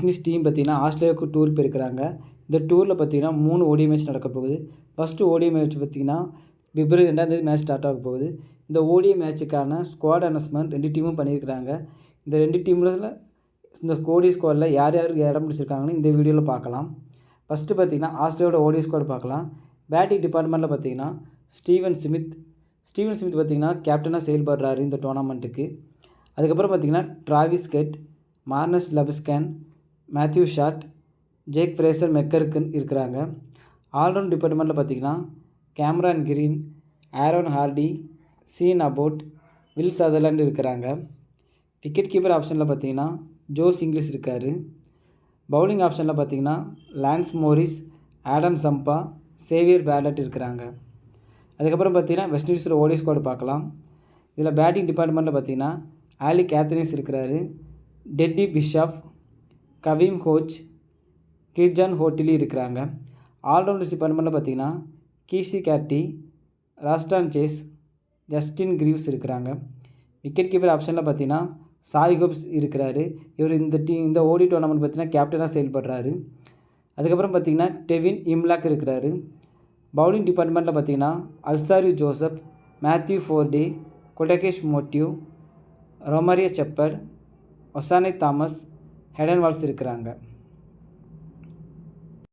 English team பார்த்தீங்கன்னா ஆஸ்திரேலியாவுக்கு tour போயிருக்கிறாங்க. இந்த டூரில் பார்த்தீங்கன்னா மூணு ஓடி மேட்ச் நடக்க போகுது. ஃபஸ்ட்டு ஓடி மேட்ச் பார்த்தீங்கன்னா பிப்ரவரி ரெண்டாந்தேதி மேட்ச் ஸ்டார்ட் ஆக போகுது. இந்த ஓடிஐ மேட்ச்சுக்கான ஸ்குவாட் அனௌன்ஸ்மெண்ட் ரெண்டு டீமும் பண்ணியிருக்கிறாங்க. இந்த ரெண்டு டீமில் இந்த ஓடி ஸ்குவாடில் யார் யார் இடம் பிடிச்சிருக்காங்கன்னு இந்த வீடியோவில் பார்க்கலாம். ஃபஸ்ட்டு பார்த்தீங்கன்னா ஆஸ்திரேலியாவோட ஓடி ஸ்குவாட் பார்க்கலாம். பேட்டிங் டிபார்ட்மெண்ட்டில் பார்த்தீங்கன்னா ஸ்டீவன் ஸ்மித் ஸ்டீவன் ஸ்மித் பார்த்திங்கன்னா கேப்டனாக செயல்படுறாரு இந்த டோர்னாமெண்ட்டுக்கு அதுக்கப்புறம் பார்த்தீங்கன்னா Travis Head Marnus Labuschagne Matthew Short Jake Fraser மெக்கருக்கு இருக்கிறாங்க. ஆல்ரவுண்ட் டிபார்ட்மெண்ட்டில் பார்த்தீங்கன்னா Cameron Green Aaron Hardie Sean Abbott Will Sutherland இருக்கிறாங்க. விக்கெட் கீப்பர் ஆப்ஷனில் பார்த்தீங்கன்னா ஜோஸ் இங்கிலீஷ் இருக்கார். பவுலிங் ஆப்ஷனில் பார்த்தீங்கன்னா Lance Morris Adam Zampa Xavier Bartlett இருக்கிறாங்க. அதுக்கப்புறம் பார்த்தீங்கன்னா வெஸ்ட் இண்டீஸோட ஓடி ஸ்குவாட் பார்க்கலாம். இதில் பேட்டிங் டிபார்ட்மெண்ட்டில் பார்த்தீங்கன்னா ஆலி கேத்தனிஸ் இருக்கிறாரு. டெட்டி பிஷாப் கவிம் கோச் கிர்ஜான் ஹோட்டலி இருக்கிறாங்க. ஆல்ரவுண்டர்ஸ் டிபார்ட்மெண்ட்டில் பார்த்தீங்கன்னா கீசி கேர்டி ராஸ்டான் சேஸ் ஜஸ்டின் கிரீவ்ஸ் இருக்கிறாங்க. விக்கெட் கீப்பர் ஆப்ஷனில் பார்த்தீங்கன்னா சாய் கோப்ஸ் இருக்கிறாரு. இவர் இந்த டீ இந்த ஓடி டோர்னமெண்ட் பார்த்தீங்கன்னா கேப்டனாக செயல்படுறாரு. அதுக்கப்புறம் பார்த்தீங்கன்னா டெவின் இம்லாக் இருக்கிறாரு. பவுலிங் டிபார்ட்மெண்ட்டில் பார்த்தீங்கன்னா Alzarri Joseph Matthew Forde Gudakesh Motie Romario Shepherd Oshane Thomas Hayden Walsh இருக்கிறாங்க.